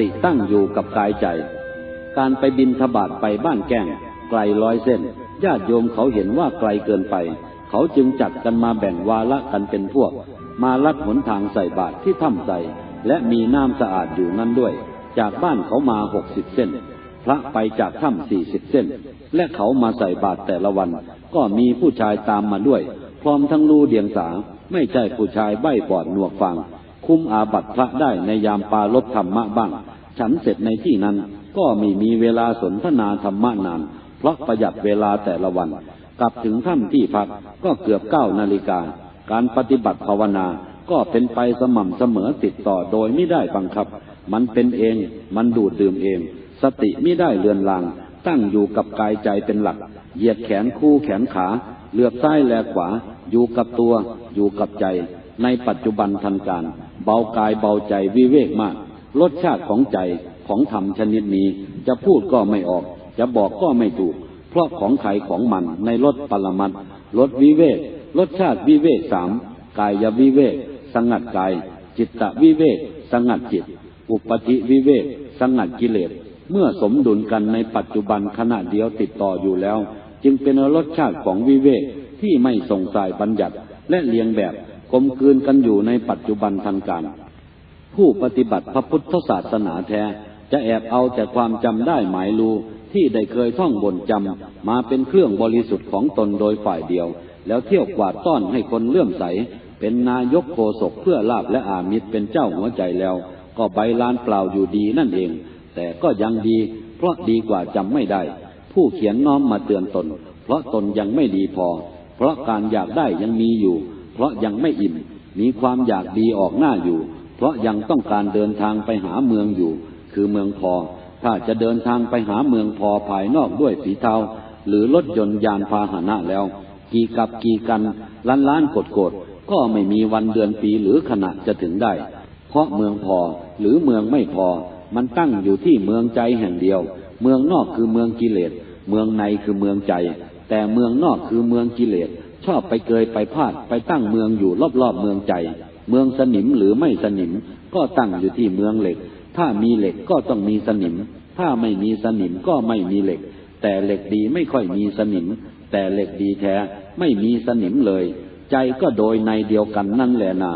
ติตั้งอยู่กับกายใจ การไปบินทบาทไปบ้านแก้งไกลร้อยเส้น ญาติโยมเขาเห็นว่าไกลเกินไป เขาจึงจัดกันมาแบ่งวาระกันเป็นพวก มาลัดหนทางใส่บาตรที่ถ้ำใสและมีน้ำสะอาดอยู่นั่นด้วย จากบ้านเขามาหกสิบเส้น พระไปจากถ้ำสี่สิบเส้น และเขามาใส่บาตรแต่ละวัน ก็มีผู้ชายตามมาด้วย พร้อมทั้งลูเดียงสา ไม่ใช่ผู้ชายใบ้บอดหนวกฟัง คุ้มอาบัตพระได้ในยามปาลบธรรมะบ้าง ฉันเสร็จในที่นั้น ก็ไม่มีเวลาสนทนาธรรมะนาน เพราะประหยัดเวลาแต่ละวัน กลับถึงถ้ำที่พักก็เกือบเก้านาฬิกา การปฏิบัติภาวนาก็เป็นไปสม่ำเสมอติดต่อโดยไม่ได้บังคับ มันเป็นเอง มันดูดดื่มเอง สติไม่ได้เลือนลาง ตั้งอยู่กับกายใจเป็นหลัก เหยียดแขนคู่แขนขาเหลือบซ้ายแลขวา อยู่กับตัว อยู่กับใจ ในปัจจุบันทันการ เบากายเบาใจวิเวกมาก รสชาติของใจของธรรมชนิดนี้ จะพูดก็ไม่ออก จะบอกก็ไม่ถูก เพราะของใครของมันในรสปรมัตรสวิเวกรสชาติวิเวกสามกายวิเวกสงัดกาย จิตตวิเวกสงัดจิต อุปธิวิเวกสงัดกิเลส เมื่อสมดุลกันในปัจจุบันขณะเดียวติดต่ออยู่แล้ว จึงเป็นรสชาติของวิเวกที่ไม่ส่งสายบัญญัติและเลียงแบบกลมกลืนกันอยู่ในปัจจุบันทันการ ผู้ปฏิบัติพระพุทธศาสนาแท้ จะแอบเอาแต่ความจำได้หมายรู้ที่ได้เคยท่องบนจำมาเป็นเครื่องบริสุทธิ์ของตนโดยฝ่ายเดียว แล้วเที่ยวกวาดต้อนให้คนเลื่อมใส เป็นนายกโคศกเพื่อลาบและอามิตรเป็นเจ้าหัวใจแล้ว ก็ใบลานเปล่าอยู่ดีนั่นเอง แต่ก็ยังดี เพราะดีกว่าจำไม่ได้ ผู้เขียนน้อมมาเตือนตน เพราะตนยังไม่ดีพอ เพราะการอยากได้ยังมีอยู่ เพราะยังไม่อิ่ม มีความอยากดีออกหน้าอยู่ เพราะยังต้องการเดินทางไปหาเมืองอยู่ คือเมืองพอ ถ้าจะเดินทางไปหาเมืองพอภายนอกด้วยสีเทาหรือรถยนต์ยานพาหนะแล้ว กี่กับกี่กันล้านล้านกดกดก็ไม่มีวันเดือนปีหรือขณะจะถึงได้ เพราะเมืองพอหรือเมืองไม่พอ มันตั้งอยู่ที่เมืองใจแห่งเดียว เมืองนอกคือเมืองกิเลส เมืองในคือเมืองใจ แต่เมืองนอกคือเมืองกิเลส ชอบไปเกยไปพาดไปตั้งเมืองอยู่รอบๆเมืองใจ เมืองสนิมหรือไม่สนิม ก็ตั้งอยู่ที่เมืองเหล็ก ถ้ามีเหล็กก็ต้องมีสนิม ถ้าไม่มีสนิมก็ไม่มีเหล็ก แต่เหล็กดีไม่ค่อยมีสนิม แต่เหล็กดีแท้ไม่มีสนิมเลย ใจก็โดยในเดียวกันนั่นแหละนา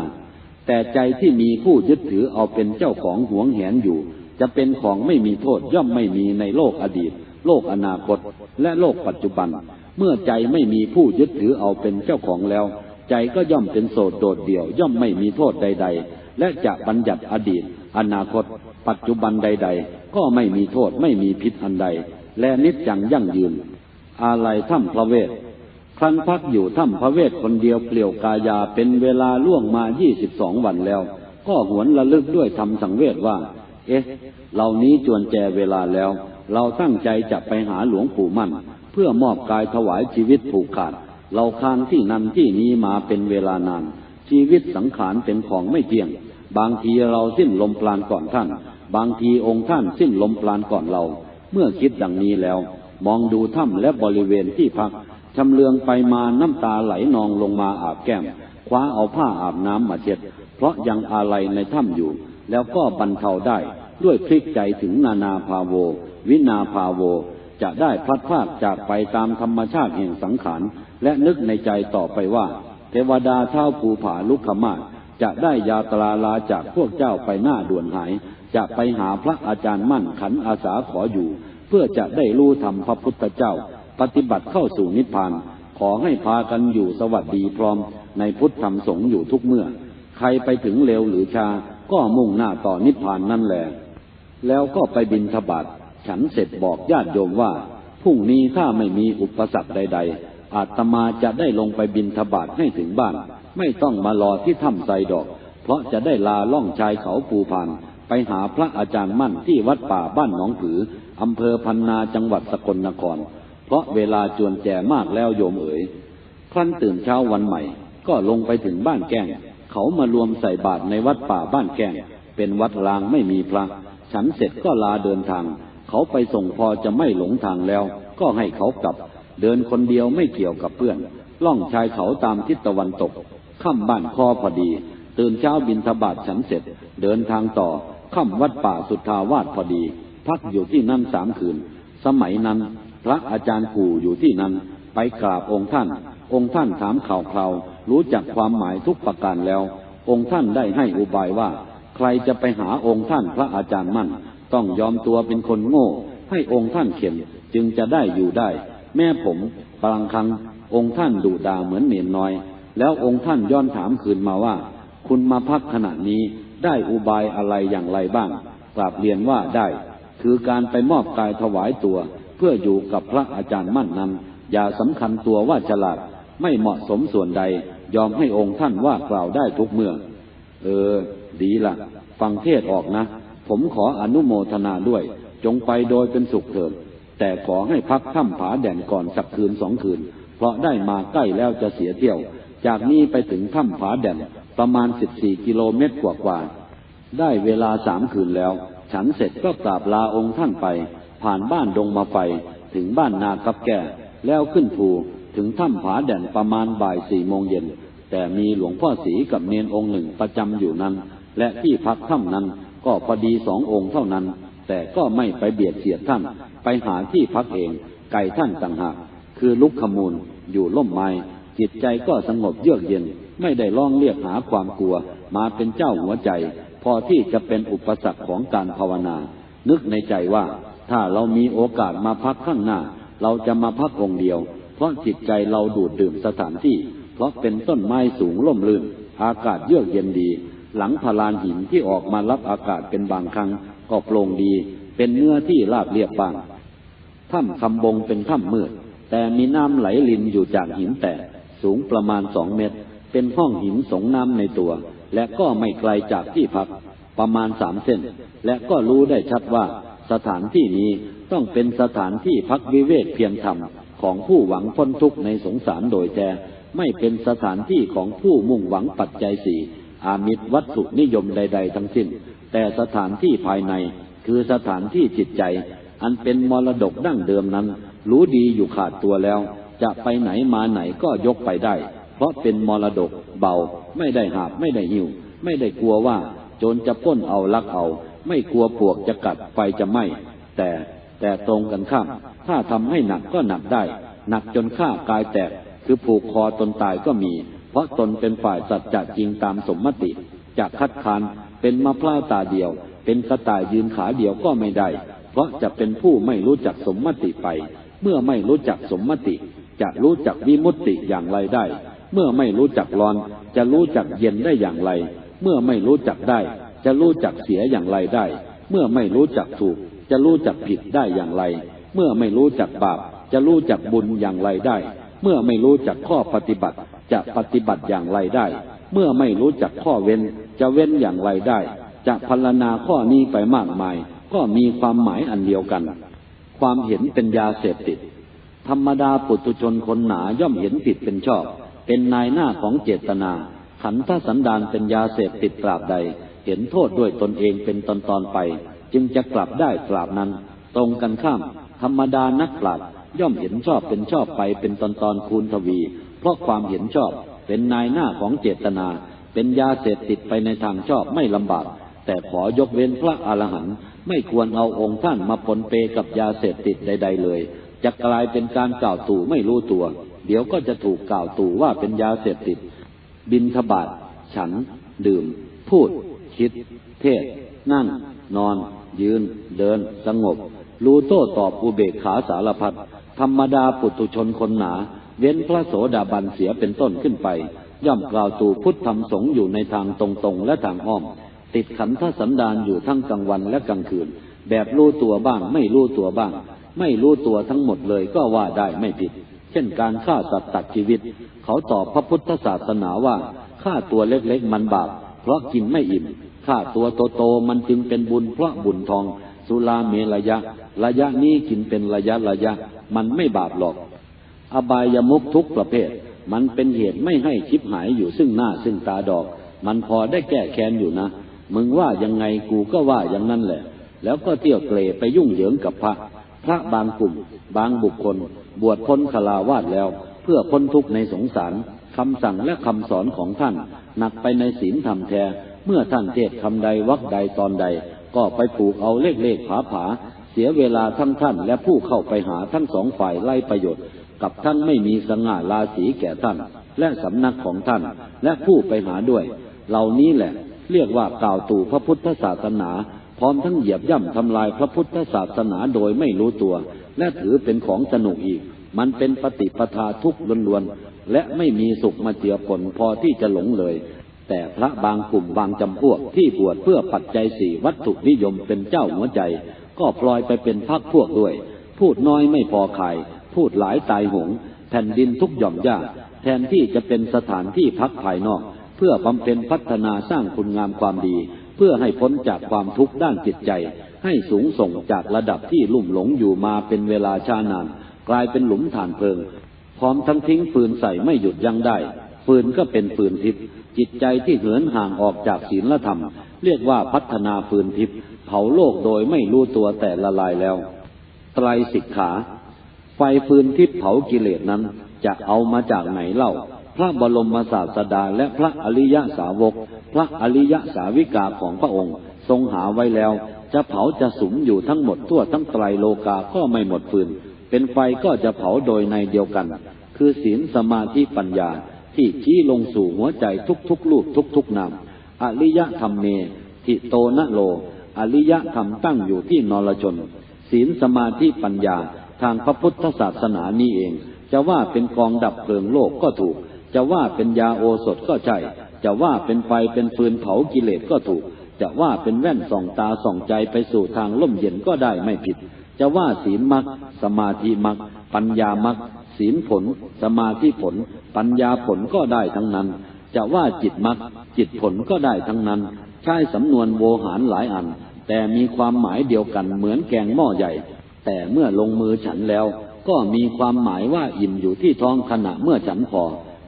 แต่ใจที่มีผู้ยึดถือเอาเป็นเจ้าของหวงแหนอยู่ จะเป็นของไม่มีโทษย่อมไม่มีในโลกอดีต โลกอนาคต และโลกปัจจุบัน เมื่อใจไม่มีผู้ยึดถือเอาเป็นเจ้าของแล้ว ใจก็ย่อมเป็นโสดโดดเดี่ยว ย่อมไม่มีโทษใด ๆ และจะบัญญัติอดีต อนาคต ปัจจุบันใด ๆ ก็ไม่มีโทษไม่มีพิษอันใด และนิจจังยั่งยืน อาลัยถ้ำพระเวทครั้นพักอยู่ถ้ำพระเวทคนเดียวเปลี่ยวกายาเป็นเวลาล่วงมายี่สิบสองวันแล้ว ก็หวนระลึกด้วยทำสังเวชว่า เอ๊ะ เหล่านี้จวนแจเวลาแล้ว เราตั้งใจจะไปหาหลวงปู่มั่น เพื่อมอบกายถวายชีวิตผูกขาด เราคานที่นั่นที่นี้มาเป็นเวลานาน ชีวิตสังขารเป็นของไม่เที่ยง บางทีเราสิ้นลมปราณก่อนท่าน บางทีองค์ท่านสิ้นลมปราณก่อนเรา เมื่อคิดดังนี้แล้ว มองดูถ้ำและบริเวณที่พักชำเลืองไปมาน้ำตาไหลนองลงมาอาบแก้ม คว้าเอาผ้าอาบน้ำมาเช็ด เพราะยังอาลัยในถ้ำอยู่ แล้วก็บรรเทาได้ด้วยพลิกใจถึงนานาภาโว วินาภาโว จะได้พลัดพรากจากไปตามธรรมชาติแห่งสังขาร และนึกในใจต่อไปว่า เทวดาเท้าภูผาลุกขมาศจะได้ยาตราลาจากพวกเจ้าไปหน้าด่วนหาย จะไปหาพระอาจารย์มั่นขันอาสาขออยู่ เพื่อจะได้รู้ธรรมพระพุทธเจ้า ปฏิบัติเข้าสู่นิพพาน ขอให้พากันอยู่สวัสดีพร้อม ในพุทธธรรมสงฆ์อยู่ทุกเมื่อ ใครไปถึงเร็วหรือชา ก็มุ่งหน้าต่อนิพพานนั่นแหละแล้วก็ไปบินทบาทฉันเสร็จบอกญาติโยมว่าพรุ่งนี้ถ้าไม่มีอุปสรรคใด ๆ อาตมาจะได้ลงไปบินทบาทให้ถึงบ้าน ไม่ต้องมารอที่ถ้ำไซดอก เพราะจะได้ลาล่องชายเขาภูพานไปหาพระอาจารย์มั่นที่วัดป่าบ้านหนองผืออำเภอพันนาจังหวัดสกลนคร เพราะเวลาจวนแจมากแล้วโยมเอ๋ยครั้นตื่นเช้าวันใหม่ ก็ลงไปถึงบ้านแก้ง เขามารวมใส่บาตรในวัดป่าบ้านแก้ง เป็นวัดรางไม่มีพระ ฉันเสร็จก็ลาเดินทาง เขาไปส่งพอจะไม่หลงทางแล้ว ก็ให้เขากลับ เดินคนเดียวไม่เกี่ยวกับเพื่อน ล่องชายเขาตามทิศตะวันตกค่ำบ้านคอพอดี ตื่นเช้าบินทบาทฉันเสร็จ เดินทางต่อค่ำวัดป่าสุทธาวาสพอดี พักอยู่ที่นั่นสามคืน สมัยนั้น พระอาจารย์กู่อยู่ที่นั้น ไปกราบองค์ท่าน องค์ท่านถามข่าวคราวรู้จักความหมายทุกประการแล้ว องค์ท่านได้ให้อุบายว่า ใครจะไปหาองค์ท่านพระอาจารย์มั่น ต้องยอมตัวเป็นคนโง่ ให้องค์ท่านเข็นจึงจะได้อยู่ได้ แม่ผมบางครั้งองค์ท่านดุด่าเหมือนเนียนน้อย แล้วองค์ท่านย้อนถามคืนมาว่า คุณมาพักขณะนี้ได้อุบายอะไรอย่างไรบ้างกราบเรียนว่าได้ คือการไปมอบกายถวายตัว เพื่ออยู่กับพระอาจารย์มั่นนั้น อย่าสำคัญตัวว่าฉลาดไม่เหมาะสมส่วนใด ยอมให้องค์ท่านว่ากล่าวได้ทุกเมื่อ เออ ดีล่ะ ฟังเทศออกนะ ผมขออนุโมทนาด้วย จงไปโดยเป็นสุขเถิด แต่ขอให้พักถ้ำผาแดนก่อนสักคืนสองคืน เพราะได้มาใกล้แล้วจะเสียเที่ยว จากนี้ไปถึงถ้ำผาแดนประมาณสิบสี่กิโลเมตรกว่าๆได้เวลาสามคืนแล้ว ฉันเสร็จก็กราบลาองค์ท่านไป ผ่านบ้านดงมาไฟถึงบ้านนากับแก่ แล้วขึ้นภูถึงถ้ำผาแดนประมาณบ่ายสี่โมงเย็น แต่มีหลวงพ่อศรีกับเนนองค์หนึ่งประจำอยู่นั้น และที่พักถ้ำนั้นก็พอดีสององค์เท่านั้น แต่ก็ไม่ไปเบียดเสียดท่าน ไปหาที่พักเอง ไก่ท่านต่างหาก คือลุกขมูล อยู่ล่มไม้ จิตใจก็สงบเยือกเย็น ไม่ได้ร้องเรียกหาความกลัว มาเป็นเจ้าหัวใจ พอที่จะเป็นอุปสรรคของการภาวนา นึกในใจว่า ถ้าเรามีโอกาสมาพักข้างหน้า เราจะมาพักองเดียว เพราะจิตใจเราดูดดื่มสถานที่ เพราะเป็นต้นไม้สูงล่มลื่น อากาศเยือกเย็นดี หลังพลานหินที่ออกมารับอากาศเป็นบางครั้ง ก็โปร่งดี เป็นเนื้อที่ราบเรียบบางถ้ำคำบงเป็นถ้ำมืด แต่มีน้ำไหลลินอยู่จากหินแตกสูงประมาณสองเมตร เป็นห้องหินสงน้ำในตัว และก็ไม่ไกลจากที่พัก ประมาณสามเส้น และก็รู้ได้ชัดว่า สถานที่นี้ต้องเป็นสถานที่พักวิเวกเพียงธรรมของผู้หวังพ้นทุกข์ในสงสารโดยแท้ไม่เป็นสถานที่ของผู้มุ่งหวังปัจจัยสี่อามิตรวัตถุนิยมใด ๆ ทั้งสิ้น แต่สถานที่ภายในคือสถานที่จิตใจ อันเป็นมรดกดั้งเดิมนั้น รู้ดีอยู่ขาดตัวแล้ว จะไปไหนมาไหนก็ยกไปได้ เพราะเป็นมรดกเบา ไม่ได้หาบไม่ได้หิว ไม่ได้กลัวว่าโจรจะป้นเอาลักเอา ไม่กลัวปวกจะกัดไฟจะไหม้แต่แต่ตรงกันข้าม ถ้าทำให้หนักก็หนักได้ หนักจนฆ่ากายแตก คือผูกคอตนตายก็มี เพราะตนเป็นฝ่ายสัจจะจริงตามสมมติจากคัดค้าน เป็นมะพร้าวตาเดียว เป็นกระต่ายยืนขาเดียวก็ไม่ได้ เพราะจะเป็นผู้ไม่รู้จักสมมติไป เมื่อไม่รู้จักสมมติ จะรู้จักวิมุตติอย่างไรได้ เมื่อไม่รู้จักร้อน จะรู้จักเย็นได้อย่างไร เมื่อไม่รู้จักได้ จะรู้จักเสียอย่างไรได้ เมื่อไม่รู้จักถูก จะรู้จักผิดได้อย่างไร เมื่อไม่รู้จักบาป จะรู้จักบุญอย่างไรได้ เมื่อไม่รู้จักข้อปฏิบัติ จะปฏิบัติอย่างไรได้ เมื่อไม่รู้จักข้อเว้น จะเว้นอย่างไรได้ จะพรรณนาข้อนี้ไปมากมาย ก็มีความหมายอันเดียวกัน ความเห็นเป็นยาเสพติด ธรรมดาปุถุชนคนหนาย่อมเห็นผิดเป็นชอบ เป็นนายหน้าของเจตนา ขันธสันดานเป็นยาเสพติดตราบใด เห็นโทษด้วยตนเองเป็นตอนตอนไป จึงจะกลับได้ตราบนั้น ตรงกันข้าม ธรรมดานักปราชญ์ย่อมเห็นชอบเป็นชอบไปเป็นตอนตอนคูณทวี เพราะความเห็นชอบเป็นนายหน้าของเจตนา เป็นยาเสพติดไปในทางชอบไม่ลำบาก แต่ขอยกเว้นพระอรหันต์ไม่ควรเอาองค์ท่านมาปนเปกับยาเสพติดใด ๆ เลย จะกลายเป็นการกล่าวตู่ไม่รู้ตัว เดี๋ยวก็จะถูกกล่าวตู่ว่าเป็นยาเสพติด บินทบาทฉัน ดื่ม พูด คิด เทศ นั่ง นอน ยืน เดิน สงบ รู้โต้ตอบอุเบกขาสารพัดธรรมดาปุตุชนคนหนา เว้นพระโสดาบันเสียเป็นต้นขึ้นไป ย่อมกล่าวตู่พุทธธรรมสงฆ์อยู่ในทางตรงๆ และทางอ้อม ติดขันธสันดานอยู่ทั้งกลางวันและกลางคืน แบบรู้ตัวบ้าง ไม่รู้ตัวบ้าง ไม่รู้ตัวทั้งหมดเลยก็ว่าได้ไม่ผิด เช่นการฆ่าสัตว์ตัดชีวิต เขาตอบพระพุทธศาสนาว่าฆ่าตัวเล็กๆมันบาปเพราะกินไม่อิ่มฆ่าตัวโตๆมันจึงเป็นบุญเพราะบุญทอง สุราเมระยะ ระยะนี้กินเป็นระยะระยะ มันไม่บาปหรอก อบายมุกทุกประเภท มันเป็นเหตุไม่ให้ชิบหายอยู่ซึ่งหน้าซึ่งตาดอก มันพอได้แก้แค้นอยู่นะ มึงว่ายังไงกูก็ว่าอย่างนั้นแหละ แล้วก็เที่ยวเกลไปยุ่งเหยิงกับพระ พระบางกลุ่ม บางบุคคล บวชพ้นคลาวาสแล้ว เพื่อพ้นทุกข์ในสงสารคำสั่งและคำสอนของท่าน หนักไปในศีลธรรมแท้ เมื่อท่านเทศคำใดวักใดตอนใด ก็ไปผูกเอาเลขเลขผาผาเสียเวลาทั้งท่านและผู้เข้าไปหาทั้งสองฝ่ายไล่ประโยชน์ กับท่านไม่มีสง่าราศีแก่ท่าน และสำนักของท่าน และผู้ไปหาด้วย เหล่านี้แหละ เรียกว่ากล่าวตู่พระพุทธศาสนา พร้อมทั้งเหยียบย่ำทำลายพระพุทธศาสนาโดยไม่รู้ตัว และถือเป็นของสนุกอีก มันเป็นปฏิปทาทุกข์ล้วนๆและไม่มีสุขมาเจือผลพอที่จะหลงเลยแต่พระบางกลุ่มบางจำพวกที่บวชเพื่อปัจจัยสี่วัตถุนิยมเป็นเจ้าหัวใจ ก็พลอยไปเป็นพักพวกด้วย พูดน้อยไม่พอขาย พูดหลายตายหงแผ่นดินทุกหย่อมย่าแทนที่จะเป็นสถานที่พักภายนอก เพื่อบำเพ็ญพัฒนาสร้างคุณงามความดี เพื่อให้พ้นจากความทุกข์ด้านจิตใจ ให้สูงส่งจากระดับที่ลุ่มหลงอยู่มาเป็นเวลาช้านาน กลายเป็นหลุมฐานเพลิง พร้อมทั้งทิ้งฟืนใส่ไม่หยุดยั้งได้ฟืนก็เป็นฟืนทิพย์จิตใจที่เหินห่างออกจากศีลธรรม เรียกว่าพัฒนาฟืนทิพย์เผาโลกโดยไม่รู้ตัวแต่ละลายแล้ว ไตรสิกขา ไฟฟืนทิพย์เผากิเลสนั้น จะเอามาจากไหนเล่า พระบรมศาสดาและพระอริยสาวก พระอริยสาวิกาของพระองค์ ทรงหาไว้แล้ว จะเผาจะสุมอยู่ทั้งหมดทั่วทั้งไตรโลกาก็ไม่หมดฟืน เป็นไฟก็จะเผาโดยในเดียวกัน คือศีลสมาธิปัญญาที่ชี้ลงสู่หัวใจทุกๆลูกทุกๆนามอริยธรรมเมทิโตนะโล อริยธรรมตั้งอยู่ที่นรชน ศีลสมาธิปัญญา ทางพระพุทธศาสนานี้เอง จะว่าเป็นกองดับเพลิงโลกก็ถูก จะว่าเป็นยาโอสถก็ใช่ จะว่าเป็นไฟเป็นฟืนเผากิเลสก็ถูก จะว่าเป็นแว่นส่องตาส่องใจไปสู่ทางล่มเย็นก็ได้ไม่ผิด จะว่าศีลมักสมาธิมักปัญญามักศีลผล สมาธิผล ปัญญาผลก็ได้ทั้งนั้น จะว่าจิตมักจิตผลก็ได้ทั้งนั้น ใช้สำนวนโวหารหลายอัน แต่มีความหมายเดียวกันเหมือนแกงหม้อใหญ่ แต่เมื่อลงมือฉันแล้ว ก็มีความหมายว่าอิ่มอยู่ที่ท้องขณะเมื่อฉันพอ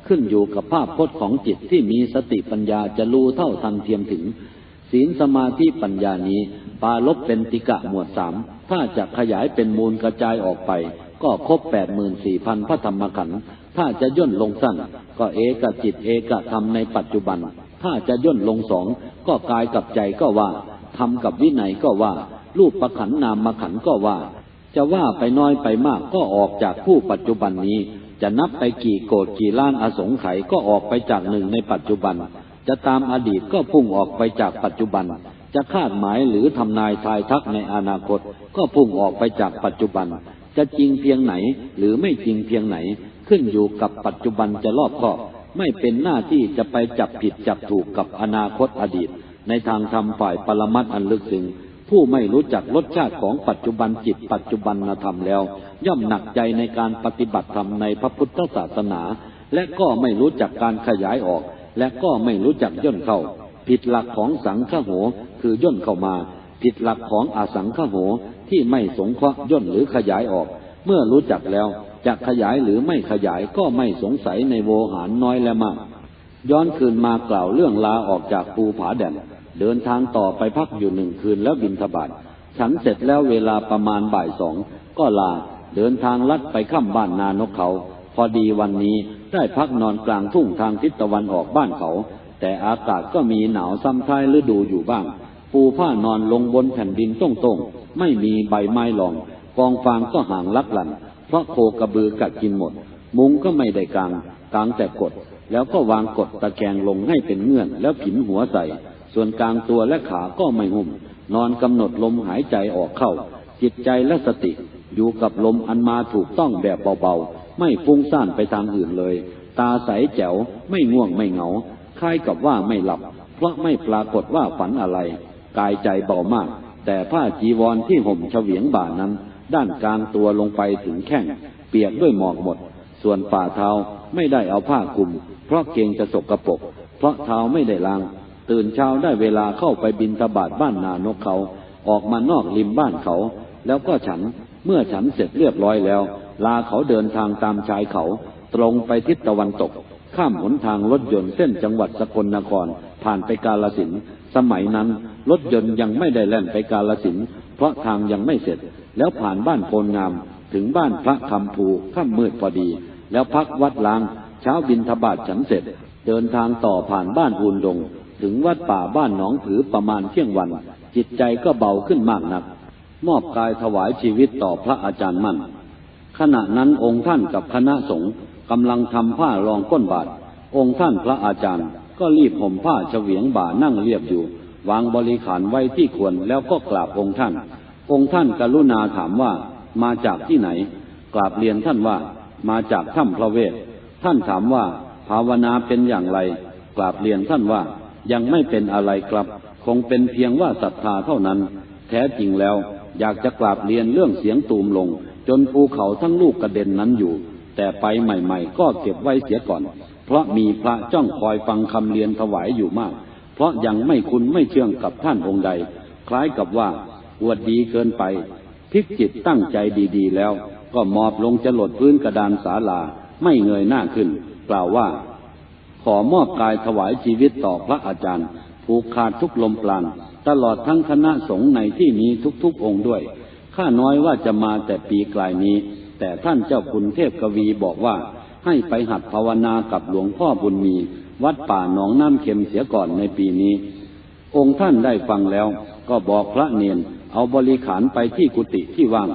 ขึ้นอยู่กับภาพพจน์ของจิตที่มีสติปัญญาจะรู้เท่าทันเทียมถึง ศีลสมาธิปัญญานี้ ปาลบเป็นติกะหมวดสามถ้าจะขยายเป็นมูลกระจายออกไป ก็ครบแปดหมื่นสี่พันพระธรรมขันธ์ถ้าจะย่นลงสั้น ก็เอกจิตเอกธรรมในปัจจุบัน ถ้าจะย่นลงสองก็กายกับใจก็ว่าทำกับวินัยก็ว่า รูปประขันนามมาขันก็ว่า จะว่าไปน้อยไปมากก็ออกจากผู้ปัจจุบันนี้ จะนับไปกี่โกดกี่ล้านอสงไขยก็ออกไปจากหนึ่งในปัจจุบัน จะตามอดีตก็พุ่งออกไปจากปัจจุบัน จะคาดหมายหรือทำนายทายทักในอนาคต ก็พุ่งออกไปจากปัจจุบัน จะจริงเพียงไหนหรือไม่จริงเพียงไหน ขึ้นอยู่กับปัจจุบันจะรอบคอบไม่เป็นหน้าที่จะไปจับผิดจับถูกกับอนาคตอดีต ในทางธรรมฝ่ายปรมัตอันลึกซึ้ง ผู้ไม่รู้จักรสชาติของปัจจุบันจิตปัจจุบันธรรมแล้ว ย่อมหนักใจในการปฏิบัติธรรมในพระพุทธศาสนา และก็ไม่รู้จักการขยายออก และก็ไม่รู้จักย่นเข้า ผิดหลักของสังฆโหคือย่นเข้ามา ผิดหลักของอสังฆโหที่ไม่สงเคราะห์ย่นหรือขยายออก เมื่อรู้จักแล้วจะขยายหรือไม่ขยายก็ไม่สงสัยในโวหารน้อยและมาก ย้อนคืนมากล่าวเรื่องลาออกจากภูผาแดน เดินทางต่อไปพักอยู่หนึ่งคืนแล้วบินทบาทฉันเสร็จแล้วเวลาประมาณบ่ายสองก็ลาเดินทางลัดไปข้ามบ้านนานกเขา พอดีวันนี้ได้พักนอนกลางทุ่งทางทิศตะวันออกบ้านเขา แต่อากาศก็มีหนาวซ้ำท้ายฤดูอยู่บ้าง ปูผ้านอนลงบนแผ่นดินตรงๆไม่มีใบไม้รอง กองฟางก็ห่างลักหลันเพราะโคกระบือกัดกินหมด มุงก็ไม่ได้กลางกลางแต่กด แล้วก็วางกดตะแคงลงให้เป็นเงื่อนแล้วผินหัวใส่ ส่วนกลางตัวและขาก็ไม่หุ่มนอนกำหนดลมหายใจออกเข้า จิตใจและสติ อยู่กับลมอันมาถูกต้องแบบเบาๆ ไม่ฟุ้งซ่านไปทางอื่นเลย ตาใสแจ๋ว ไม่ง่วงไม่เหงา คล้ายกับว่าไม่หลับ เพราะไม่ปรากฏว่าฝันอะไร กายใจเบามาก แต่ผ้าจีวรที่ห่มเฉวียงบ่านั้น ด้านกลางตัวลงไปถึงแข้ง เปียกด้วยหมอกหมด ส่วนฝ่าเท้าไม่ได้เอาผ้าคลุม เพราะเกรงจะสกปรกเพราะเท้าไม่ได้ล้าง ตื่นเช้าได้เวลาเข้าไปบินตบาดบ้านนานกเขา ออกมานอกริมบ้านเขา แล้วก็ฉันเมื่อฉันเสร็จเรียบร้อยแล้ว ลาเขาเดินทางตามชายเขา ตรงไปทิศตะวันตก ข้ามหนทางรถยนต์เส้นจังหวัดสกลนคร ผ่านไปกาลสินสมัยนั้นรถยนต์ยังไม่ได้แล่นไปกาลสินเพราะทางยังไม่เสร็จ แล้วผ่านบ้านโพลงาม ถึงบ้านพระคำภูค่ำมืดพอดี แล้วพักวัดลาง เช้าบินทบาทฉันเสร็จ เดินทางต่อผ่านบ้านอูนดง ถึงวัดป่าบ้านหนองผือประมาณเที่ยงวัน จิตใจก็เบาขึ้นมากนัก มอบกายถวายชีวิตต่อพระอาจารย์มั่น ขณะนั้นองค์ท่านกับคณะสงฆ์กำลังทำผ้ารองก้นบาท องค์ท่านพระอาจารย์ ก็รีบห่มผ้าเฉวียงบ่านั่งเรียบอยู่ วางบริขารไว้ที่ควรแล้วก็กราบองค์ท่าน องค์ท่านกรุณาถามว่ามาจากที่ไหน กราบเรียนท่านว่า มาจากถ้ำพระเวท ท่านถามว่า ภาวนาเป็นอย่างไร กราบเรียนท่านว่า ยังไม่เป็นอะไรครับ คงเป็นเพียงว่าศรัทธาเท่านั้น แท้จริงแล้ว อยากจะกราบเรียนเรื่องเสียงตูมลง จนภูเขาทั้งลูกกระเด็นนั้นอยู่ แต่ไปใหม่ๆ ก็เก็บไว้เสียก่อน เพราะมีพระจ้องคอยฟังคำเรียนถวายอยู่มาก เพราะยังไม่คุ้นไม่เชื่องกับท่านองค์ใด คล้ายกับว่าอวดดีเกินไปพิกจิตตั้งใจดีๆ แล้ว ก็มอบลงจะหลดพื้นกระดานศาลาไม่เงยหน้าขึ้น กล่าวว่า ขอมอบกายถวายชีวิตต่อพระอาจารย์ ผูกขาดทุกลมปราณตลอดทั้งคณะสงฆ์ในที่นี้ทุกๆองค์ด้วย ข้าน้อยว่าจะมาแต่ปีกลายนี้ แต่ท่านเจ้าคุณเทพกวีบอกว่า ให้ไปหัดภาวนากับหลวงพ่อบุญมี วัดป่าหนองน้ำเค็มเสียก่อนในปีนี้ องค์ท่านได้ฟังแล้ว ก็บอกพระเนียนเอาบริขารไปที่กุฏิที่ว่าง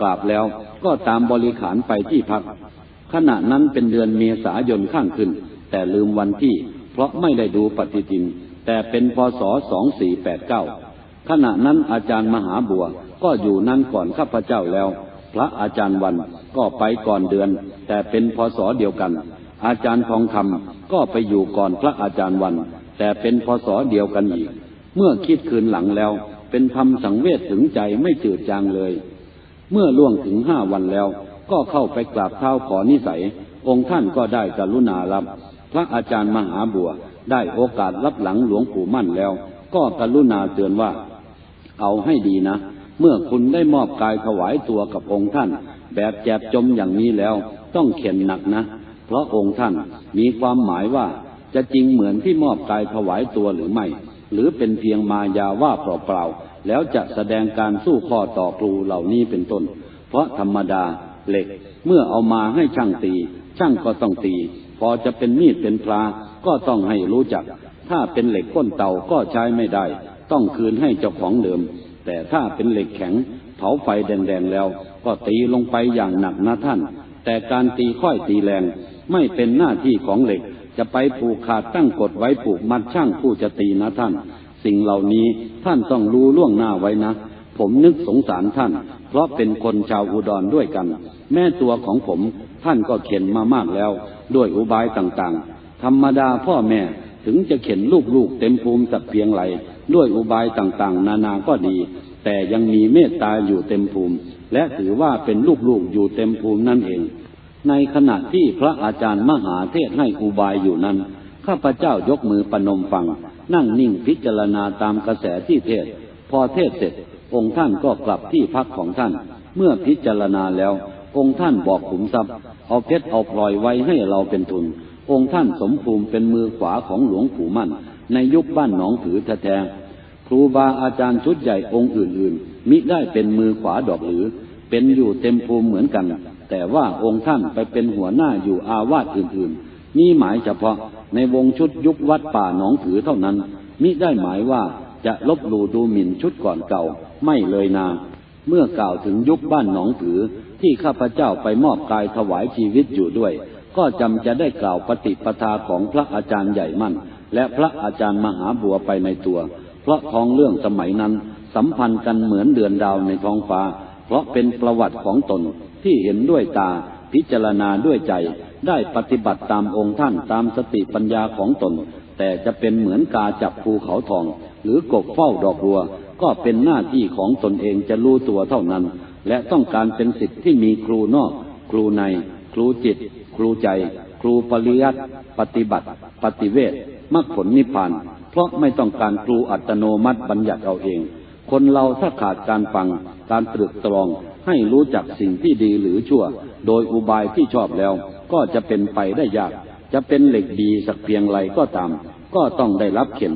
กราบแล้วก็ตามบริขารไปที่พัก ขณะนั้นเป็นเดือนเมษายนข้างขึ้น แต่ลืมวันที่ เพราะไม่ได้ดูปฏิทิน แต่เป็นพศ 2489 ขณะนั้นอาจารย์มหาบัวก็อยู่นั่นก่อนข้าพเจ้าแล้ว พระอาจารย์วันก็ไปก่อนเดือน แต่เป็นพศเดียวกัน อาจารย์ทองคำก็ไปอยู่ก่อนพระอาจารย์วัน แต่เป็นพศเดียวกันอีก เมื่อคิดคืนหลังแล้ว เป็นธรรมสังเวชถึงใจไม่จืดจางเลย เมื่อล่วงถึงห้าวันแล้ว ก็เข้าไปกราบเท้าขอนิสัย องค์ท่านก็ได้กรุณารับ พระอาจารย์มหาบัว ได้โอกาสรับหลังหลวงปู่มั่นแล้ว ก็กรุณาเตือนว่า เอาให้ดีนะ เมื่อคุณได้มอบกายถวายตัวกับองค์ท่าน แบบแจบจมอย่างนี้แล้ว ต้องเข็นหนักนะ เพราะองค์ท่านมีความหมายว่าจะจริงเหมือนที่มอบกายถวายตัวหรือไม่ หรือเป็นเพียงมายาว่าเปล่าๆแล้วจะแสดงการสู้ข้อต่อครูเหล่านี้เป็นต้น เพราะธรรมดาเหล็ก เมื่อเอามาให้ช่างตี ช่างก็ต้องตี พอจะเป็นมีดเป็นพลาก็ต้องให้รู้จัก ถ้าเป็นเหล็กก้นเตาก็ใช้ไม่ได้ ต้องคืนให้เจ้าของเดิม แต่ถ้าเป็นเหล็กแข็ง เผาไฟแดงๆแล้ว ก็ตีลงไปอย่างหนักนะท่าน แต่การตีค่อยตีแรง ไม่เป็นหน้าที่ของเหล็ก จะไปผูกขาดตั้งกฎไว้ผูกมัดช่างผู้จะตีนะท่าน สิ่งเหล่านี้ท่านต้องรู้ล่วงหน้าไว้นะ ผมนึกสงสารท่าน เพราะเป็นคนชาวอุดรด้วยกัน แม่ตัวของผมท่านก็เข็นมามากแล้ว ด้วยอุบายต่างๆ ธรรมดาพ่อแม่ถึงจะเข็นลูกๆเต็มภูมิสักเพียงไรด้วยอุบายต่างๆ นานาก็ดี แต่ยังมีเมตตาอยู่เต็มภูมิ และถือว่าเป็นลูกๆอยู่เต็มภูมินั่นเอง ในขณะที่พระอาจารย์มหาเทศให้อุบายอยู่นั้น ข้าพเจ้ายกมือปนมฟัง นั่งนิ่งพิจารณาตามกระแสที่เทศ พอเทศเสร็จ องค์ท่านก็กลับที่พักของท่าน เมื่อพิจารณาแล้ว องค์ท่านบอกขุมทรัพย์ เอาเพชรเอาพลอยไว้ให้เราเป็นทุน องค์ท่านสมภูมิเป็นมือขวาของหลวงปู่มั่น ในยุคบ้านหนองถือแท้ครูบาอาจารย์ชุดใหญ่องค์อื่นๆ มิได้เป็นมือขวาดอกหรือ เป็นอยู่เต็มภูมิเหมือนกัน แต่ว่าองค์ท่านไปเป็นหัวหน้าอยู่อาวาสอื่นๆ นี่หมายเฉพาะในวงชุดยุควัดป่าหนองถือเท่านั้น มิได้หมายว่าจะลบหลู่ดูหมิ่นชุดก่อนเก่า ไม่เลยนา เมื่อกล่าวถึงยุคบ้านหนองถือ ที่ข้าพเจ้าไปมอบกายถวายชีวิตอยู่ด้วย ก็จำจะได้กล่าวปฏิปทาของพระอาจารย์ใหญ่มั่น และพระอาจารย์มหาบัวไปในตัว เพราะท้องเรื่องสมัยนั้น สัมพันธ์กันเหมือนเดือนดาวในท้องฟ้า เพราะเป็นประวัติของตนที่เห็นด้วยตา พิจารณาด้วยใจ ได้ปฏิบัติตามองค์ท่านตามสติปัญญาของตน แต่จะเป็นเหมือนกาจับภูเขาทอง หรือกบเฝ้าดอกบัว ก็เป็นหน้าที่ของตนเองจะรู้ตัวเท่านั้น และต้องการเป็นสิทธิ์ที่มีครูนอก ครูใน ครูจิต ครูใจ ครูปริยัติปฏิบัติ ปฏิเวทมรรคผลนิพพาน เพราะไม่ต้องการครูอัตโนมัติบัญญัติเอาเอง คนเราถ้าขาดการฟัง การตรึกตรองให้รู้จักสิ่งที่ดีหรือชั่ว โดยอุบายที่ชอบแล้ว ก็จะเป็นไปได้ยาก จะเป็นเหล็กดีสักเพียงไรก็ตาม ก็ต้องได้รับเข็น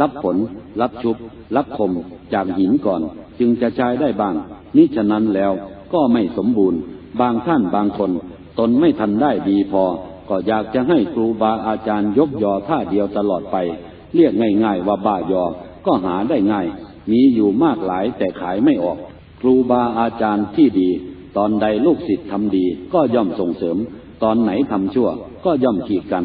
รับผล รับชุบ รับคม จากหินก่อน จึงจะใช้ได้บ้างนิฉะนั้นแล้วก็ไม่สมบูรณ์ บางท่านบางคน ตนไม่ทันได้ดีพอ ก็อยากจะให้ครูบาอาจารย์ยกยอท่าเดียวตลอดไป เรียกง่ายๆว่าบ้ายอ ก็หาได้ง่าย มีอยู่มากหลายแต่ขายไม่ออก ครูบาอาจารย์ที่ดี ตอนใดลูกศิษย์ทำดีก็ย่อมส่งเสริม ตอนไหนทำชั่ว ก็ย่อมขีดกัน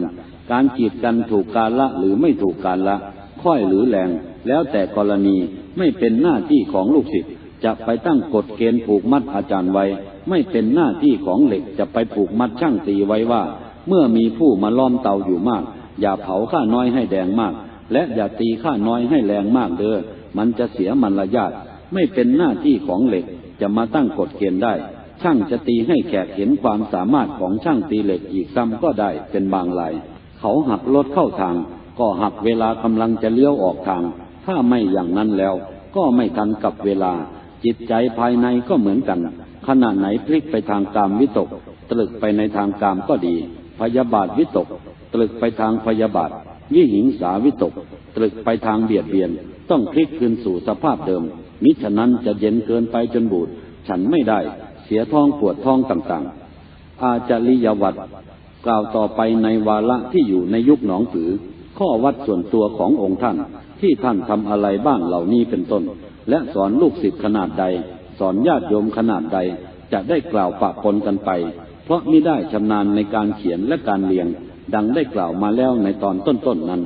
การขีดกันถูกการละหรือไม่ถูกการละ ค่อยหรือแรง แล้วแต่กรณี ไม่เป็นหน้าที่ของลูกศิษย์จะไปตั้งกฎเกณฑ์ผูกมัดอาจารย์ไว้ ไม่เป็นหน้าที่ของเหล็กจะไปผูกมัดช่างตีไว้ว่า เมื่อมีผู้มาล้อมเตาอยู่มาก อย่าเผาข้าน้อยให้แดงมาก และอย่าตีข้าน้อยให้แรงมากเด้อมันจะเสียมารยาทไม่เป็นหน้าที่ของเหล็กจะมาตั้งกฎเกณฑ์ได้ ช่างจะตีให้แขกเห็นความสามารถของช่างตีเหล็กอีกซ้ำก็ได้เป็นบางราย เขาหักรถเข้าทาง ก็หักเวลากำลังจะเลี้ยวออกทาง ถ้าไม่อย่างนั้นแล้ว ก็ไม่ทันกับเวลา จิตใจภายในก็เหมือนกัน ขณะไหนพลิกไปทางกามวิตก ตรึกไปในทางกามก็ดี พยาบาทวิตก ตรึกไปทางพยาบาท วิหิงสาวิตก ตรึกไปทางเบียดเบียน ต้องพลิกคืนสู่สภาพเดิม มิฉะนั้นจะเย็นเกินไปจนบูด ฉันไม่ได้ เสียท้องปวดท้องต่างๆ อาจาริยวัตรกล่าวต่อไปในวาระที่อยู่ในยุคหนองผือ ข้อวัดส่วนตัวขององค์ท่าน ที่ท่านทำอะไรบ้างเหล่านี้เป็นต้น และสอนลูกศิษย์ขนาดใด สอนญาติโยมขนาดใด จะได้กล่าวปะปนกันไป เพราะมิได้ชำนาญในการเขียนและการเรียง ดังได้กล่าวมาแล้วในตอนต้นๆนั้น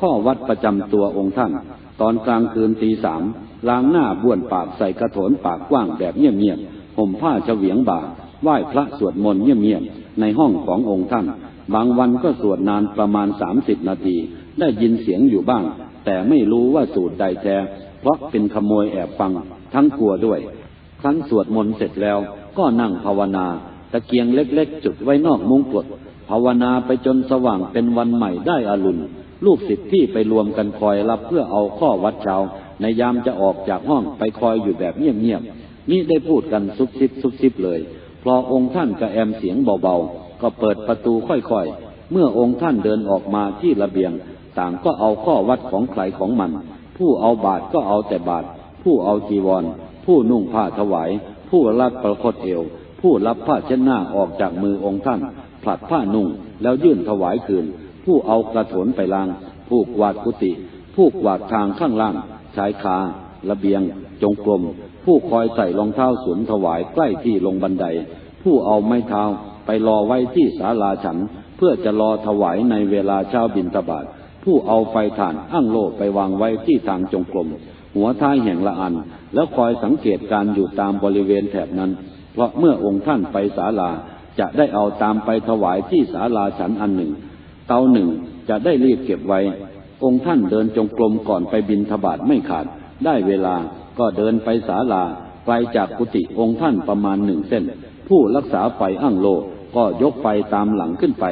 ข้อวัดประจำตัวองค์ท่าน ตอนกลางคืนตีสามล้างหน้าบ้วนปากใส่กระโถนปากกว้างแบบเงียบๆห่มผ้าเฉวียงบ่าไหว้พระสวดมนต์เงียบๆในห้องขององค์ท่าน บางวันก็สวดนานประมาณสามสิบนาที ได้ยินเสียงอยู่บ้าง แต่ไม่รู้ว่าสูตรใดแท้เพราะเป็นขโมยแอบฟัง ทั้งกลัวด้วย ครั้นสวดมนต์เสร็จแล้ว ก็นั่งภาวนา ตะเกียงเล็กๆ จุดไว้นอกมุ้งกดภาวนาไปจนสว่างเป็นวันใหม่ได้อรุณลูกศิษย์ที่ไปรวมกันคอยรับเพื่อเอาข้อวัดเช้า ในยามจะออกจากห้องไปคอยอยู่แบบเงียบๆนี่ได้พูดกันซุบซิบซุบซิบเลย พอองค์ท่านกระแอมเสียงเบาๆ ก็เปิดประตูค่อยๆ เมื่อองค์ท่านเดินออกมาที่ระเบียง ต่างก็เอาข้อวัดของใครของมัน ผู้เอาบาทก็เอาแต่บาทผู้เอาจีวร ผู้นุ่งผ้าถวาย ผู้รับประคตเอว ผู้รับผ้าเช็ดหน้าออกจากมือองค์ท่าน ผลัดผ้านุ่งแล้วยื่นถวายคืน ผู้เอากระโถนไปล้าง ผู้กวาดกุฏิผู้กวาดทางข้างล่างชายคาระเบียง จงกรม ผู้คอยใส่รองเท้าสวมถวายใกล้ที่ลงบันได ผู้เอาไม้เท้าไปรอไว้ที่ศาลาฉัน เพื่อจะรอถวายในเวลาเช้าบินตบาท ผู้เอาไฟถ่านอ้างโลไปวางไว้ที่ทางจงกรมหัวท้ายแห่งละอัน แล้วคอยสังเกตการอยู่ตามบริเวณแถบนั้น เพราะเมื่อองค์ท่านไปศาลาจะได้เอาตามไปถวายที่ศาลาฉันอันหนึ่ง เตาหนึ่งจะได้รีบเก็บไว้ องค์ท่านเดินจงกรมก่อนไปบินทบาทไม่ขาด ได้เวลาก็เดินไปศาลาไกลจากกุฏิองค์ท่านประมาณหนึ่งเส้น ผู้รักษาไฟอ้างโลก็ยกไฟตามหลังขึ้นไป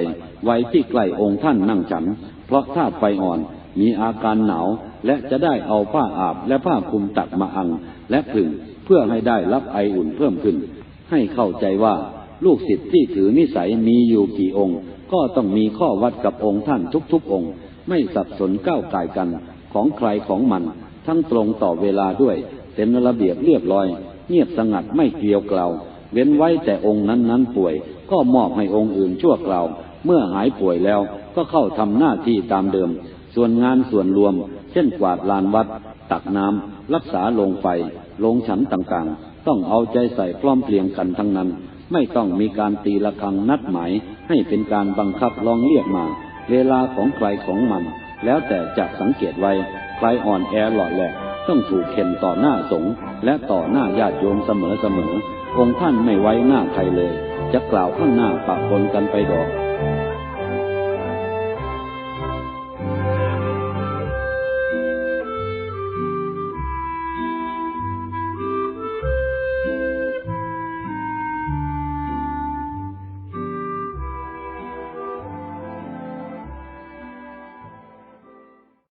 ไว้ที่ใกล้องค์ท่านนั่งฉัน เพราะถ้าไฟอ่อนมีอาการหนาวและจะได้เอาผ้าอาบและผ้าคลุมตักมาอัง และผึ่งเพื่อให้ได้รับไออุ่นเพิ่มขึ้น ให้เข้าใจว่าลูกศิษย์ที่ถือนิสัยมีอยู่กี่องค์ ก็ต้องมีข้อวัดกับองค์ท่านทุกๆองค์ ไม่สับสนก้าวไก่กันของใครของมัน ทั้งตรงต่อเวลาด้วยเป็นระเบียบเรียบร้อย เงียบสงัดไม่เกลียวกล่าวเว้นไว้แต่องค์นั้นๆป่วย ก็มอบให้องค์อื่นชั่วคราว เมื่อหายป่วยแล้ว ก็เข้าทำหน้าที่ตามเดิม ส่วนงานส่วนรวม เช่นกวาดลานวัด ตักน้ำรักษาโรงไฟโรงฉันต่างๆ ต้องเอาใจใส่พร้อมเพรียงกันทั้งนั้น ไม่ต้องมีการตีละครังนัดหมาย ให้เป็นการบังคับลองเรียกมา เวลาของใครของมัน แล้วแต่จะสังเกตไว้ใครอ่อนแอหล่อแหลกต้องถูกเข็นต่อหน้าสงฆ์และต่อหน้าญาติโยมเสมอเสมอองค์ท่านไม่ไว้หน้าใครเลย จะกล่าวข้างหน้าปะปนกันไปดอก